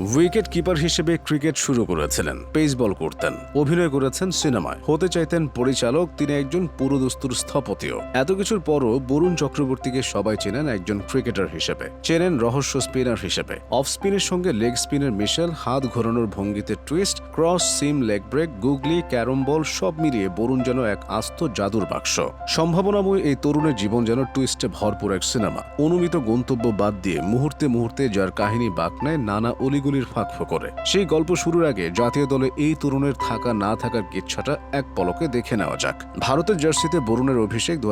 Wicket keeper হিসেবে cricket শুরু করেছিলেন পেসবল করতেন, অভিনয় করেছেন সিনেমায়। হতে চাইতেন পরিচালক, তিনি একজন পুরোদস্তুর স্থপতিও। এত কিছুর পরও বরুণ চক্রবর্তীকে সবাই চেনেন একজন ক্রিকেটার হিসেবে। চেনেন রহস্য স্পিনার হিসেবে। অফ স্পিনের সঙ্গে লেগ স্পিনের মিশেল, হাত ঘোরানোর ভঙ্গিতে twist, cross, seam, leg break, googly, carrom ball, সব মিলিয়ে বরুণ যেন এক আস্ত জাদুর বাক্স। সম্ভাবনাময় এই তরুণের জীবন যেন টুইস্টে ভরপুর এক সিনেমা। অনুমিত গন্তব্য বাদ দিয়ে মুহূর্তে মুহূর্তে যার কাহিনী বাক নেয় নানা অলিগুলির ফাঁক ফোকরে। সেই গল্প শুরুর আগে জাতীয় দলে এই তরুণের থাকা না থাকার কিচ্ছাটা এক পলকে দেখে নেওয়া যাক। ভারতের জার্সিতে বরুণের অভিষেক দু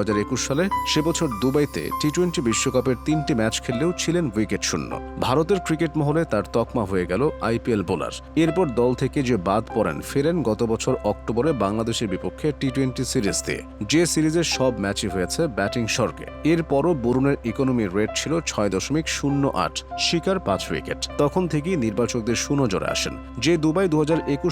সালে, সে বছর দুবাইতে টি টোয়েন্টি বিশ্বকাপের তিনটি ম্যাচ খেললেও ছিলেন উইকেট শূন্য ভারতের ক্রিকেট মহলে তার তকমা হয়ে গেল আইপিএল বোলার। এরপর দল থেকে যে বাদ পড়েন ফেরেন গত বছর অক্টোবরে বাংলাদেশের বিপক্ষে টি টোয়েন্টি সিরিজ দিয়ে। যে সিরিজের সব ম্যাচই হয়েছে ব্যাটিং স্বর্গে। এরপরও বরুণের ইকোনমি রেট ছিল ছয় দশমিক শূন্য আট, শিকার পাঁচ উইকেট। তখন থেকেই নির্বাচকদের সুনজরে আসেন। যে দুবাই দু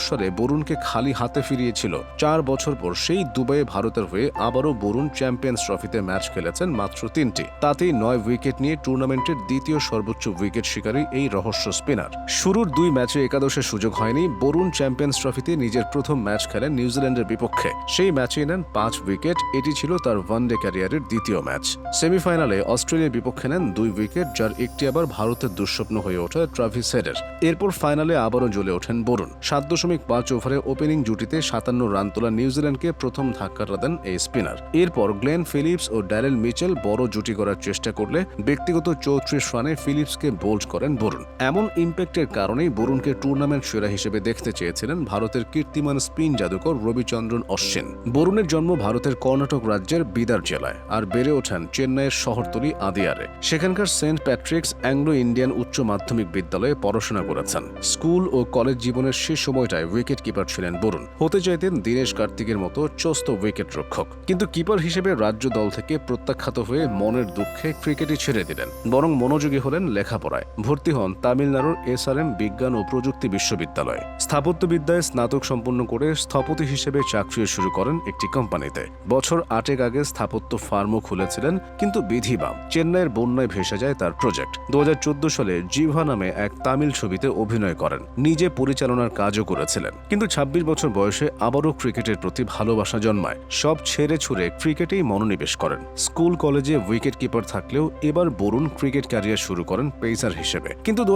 সালে বরুণকে খালি হাতে ফিরিয়েছিল, চার বছর পর সেই দুবাইয়ে ভারতের হয়ে আবারও বরুণ চ্যাম্পিয়ন্স ট্রফিতে ম্যাচ খেলেছেন মাত্র তিনটি। তাতেই নয় উইকেট নিয়ে টুর্নামেন্টের দ্বিতীয় সর্বোচ্চ উইকেট শিকারী এই রহস্য স্পিনার। শুরুর দুই ম্যাচে একাদশের সুযোগ হয়নি, বরুণ চ্যাম্পিয়ন্স ট্রফিতে নিজের প্রথম ম্যাচ খেলেন নিউজিল্যান্ডের বিপক্ষে। সেই ম্যাচে নেন পাঁচ উইকেট, এটি ছিল তার ওয়ানডে ক্যারিয়ারের দ্বিতীয় ম্যাচ। সেমিফাইনালে অস্ট্রেলিয়ার বিপক্ষে নেন দুই উইকেট, যার একটি আবার ভারতের দুঃস্বপ্ন হয়ে ওঠে ট্রাভিস হেডের। এরপর ফাইনালে আবারও জ্বলে ওঠেন বরুণ। সাত দশমিক পাঁচ ওভারে ওপেনিং জুটিতে সাতান্ন রান তোলা নিউজিল্যান্ডকে প্রথম ধাক্কাটা দেন এই স্পিনার। এরপর গ্লেন ফিলিপস ও ড্যারেল মিচেল বড় জুটি করার চেষ্টা করলে ব্যক্তিগত চৌত্রিশ রানে ফিলিপসকে বোল্ড করেন বরুণ। এমন ইম্প্যাক্টের কারণেই বরুণকে টুর্নামেন্ট সেরা হিসেবে দেখতে চেয়েছিলেন ভারতের কীর্তিমান স্পিন জাদুকর রবিচন্দ্রন অশ্বিন। বরুণের জন্ম ভারতের কর্ণাটক রাজ্যের বিদার জেলায় আর বেড়ে ওঠেন চেন্নাইয়ের শহরতলি আদিয়ারে। সেখানকার সেন্ট প্যাট্রিক্স অ্যাংলো ইন্ডিয়ান উচ্চ মাধ্যমিক বিদ্যালয়ে পড়াশোনা করেছেন স্কুল ও কলেজ জীবনের শেষ সময়টায় উইকেট কিপার ছিলেন বরুণ। হতে চাইতেন দীনেশ কার্তিকের মতো চস্ত উইকেট রক্ষক কিন্তু কিপার হিসেবে রাজ্য দল থেকে প্রত্যাখ্যাত হয়ে মনের দুঃখে ক্রিকেটই ছেড়ে দিলেন। বরং মনোযোগী হলেন লেখাপড়ায়। ভর্তি হন তামিলনাড়ুর এসআরএম বিজ্ঞান ও প্রযুক্তি বিশ্ববিদ্যালয়ে। স্থাপত্যবিদ্যায় স্নাতক সম্পন্ন করে স্থপতি হিসেবে চাকরি শুরু করেন একটি কোম্পানিতে। বছর আটেক আগে স্থাপত্য ফার্মও খুলেছিলেন, কিন্তু বিধিবাম চেন্নাইয়ের বন্যায় ভেসে যায় তার প্রজেক্ট। দু হাজার চোদ্দ সালে জিভা নামে এক তামিল ছবিতে অভিনয় করেন। নিজে পরিচালনার কাজও করেছিলেন। কিন্তু ২৬ বছর বয়সে আবারও ক্রিকেটের প্রতি ভালোবাসা জন্মায়। সব ছেড়ে ছুড়ে ক্রিকেটেই মনোনিবেশ করেন। স্কুল, কলেজে উইকেট কিপার থাকলেও এবার বরুণ ক্রিকেট ক্যারিয়ার শুরু করেন পেসার হিসেবে। কিন্তু দু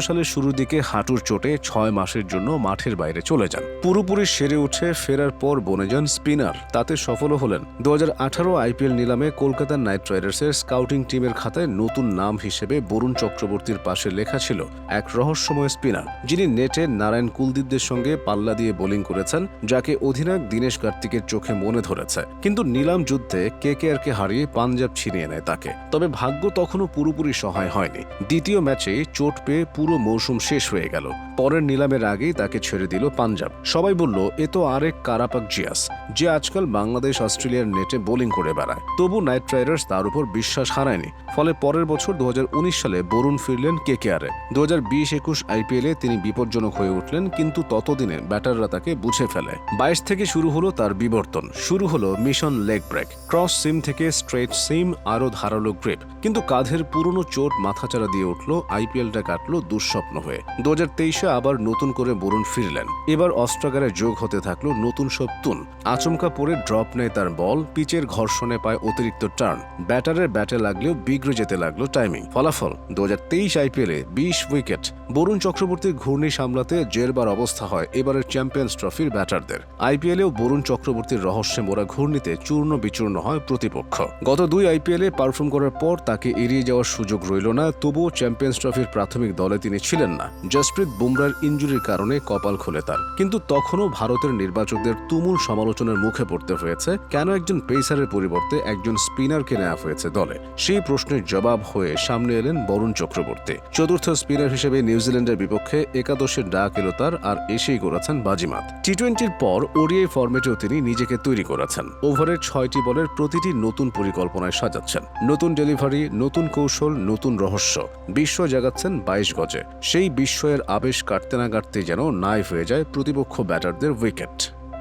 সালের শুরুর দিকে হাঁটুর চোটে ছয় মাসের জন্য মাঠের বাইরে চলে যান। পুরোপুরি সেরে উঠে ফেরার পর বনে যান স্পিনার। তাতে সফলও হলেন। দু হাজার আঠারো আইপিএল নিলামে কলকাতা নাইট রাইডার্সের স্কাউটিং টিমের খাতায় নতুন নাম হিসেবে বরুণ চক্রবর্তীর পাশে লেখা ছিল, এক রহস্যময় স্পিনার যিনি নেটে নারায়ণ কুলদীপদের সঙ্গে পাল্লা দিয়ে বোলিং করেছেন, যাকে অধিনায়ক দীনেশ কার্তিকের চোখে মনে ধরেছে। কিন্তু নিলাম যুদ্ধে কে কে কে হারিয়ে পাঞ্জাব ছিনিয়ে নেয় তাকে। তবে ভাগ্য তখনও পুরোপুরি সহায় হয়নি। দ্বিতীয় ম্যাচে চোট পেয়ে পুরো মৌসুম শেষ হয়ে গেল। পরের নিলামের আগেই তাকে ছেড়ে দিল পাঞ্জাব। সবাই বলল, এ তো আরেক কারাপাক জিয়াস, যে আজকাল বাংলাদেশ অস্ট্রেলিয়ার নেটে বোলিং করে বেড়ায়। তবু নাইট রাইডার্স তার উপর বিশ্বাস হারায়নি। ফলে পরের বছর দু হাজার উনিশ সালে বরুণ ফিরলেন কে কে আরে দু হাজার বিশ একুশ আইপিএলে তিনি বিপজ্জনক হয়ে উঠলেন, কিন্তু ততদিনে ব্যাটাররা তাকে বুঝে ফেলে। বাইশ থেকে শুরু হলো তার বিবর্তন। শুরু হলো mission leg break. Cross seam থেকে স্ট্রেট সিম, আরও ধারালো গ্রিপ। কিন্তু কাঁধের পুরনো চোট মাথাচাড়া দিয়ে উঠল, আইপিএলটা কাটলো দুঃস্বপ্ন হয়ে। দু হাজার তেইশে আবার নতুন করে বরুণ ফিরলেন। এবার অস্ট্রাগারে যোগ হতে থাকল নতুন সব তুন আচমকা পড়ে ড্রপ নেয় তার বল, পিচের ঘর্ষণে পায় অতিরিক্ত টার্ন। ব্যাটারের ব্যাটে লাগলেও বিগড়ে যেতে লাগল টাইমিং। ফলাফল দু হাজার তেইশ আইপিএলে বিশ উইকেট। বরুণ চক্রবর্তীর ঘূর্ণি সামলাতে জেরবার অবস্থা হয় এবারের চ্যাম্পিয়ন্স ট্রফির ব্যাটারদের। আইপিএলেও বরুণ চক্রবর্তীর রহস্যে মোড়া ঘূর্ণিতে চূর্ণ বিচূর্ণ হয় প্রতিপক্ষ। গত দুই আইপিএলে পারফর্ম করার পর তাকে এড়িয়ে যাওয়ার সুযোগ রইল না, তবুও চ্যাম্পিয়ন্স ট্রফির প্রাথমিক দলে তিনি ছিলেন না। জসপ্রীত বুমরার ইঞ্জুরির কারণে কপাল খোলে তার। কিন্তু তখনও ভারতের নির্বাচকদের তুমুল সমালোচনার মুখে পড়তে হয়েছে, কেন একজন পেসারের পরিবর্তে একজন স্পিনারকে নেওয়া হয়েছে দলে? সেই প্রশ্নের জবাব হয়ে সামনে এলেন বরুণ চক্রবর্তী। চতুর্থ স্পিনার হিসেবে নিউজিল্যান্ডের বিপক্ষে একাদশের ডাক এলো তার আর এসেই করেছেন বাজিমাত। টি টোয়েন্টির পর ওডিআই ফর্মেটেও তিনি নিজেকে তৈরি করেছেন। ওভারের ছয়টি বলের প্রতিটি নতুন পরিকল্পনায় সাজাচ্ছেন। নতুন ডেলিভারি, নতুন কৌশল, নতুন রহস্য। বিশ্ব জাগাচ্ছেন বাইশ গজে। সেই বিস্ময়ের আবেশ কাটতে না কাটতে যেন নাই হয়ে যায় প্রতিপক্ষ ব্যাটারদের উইকেট।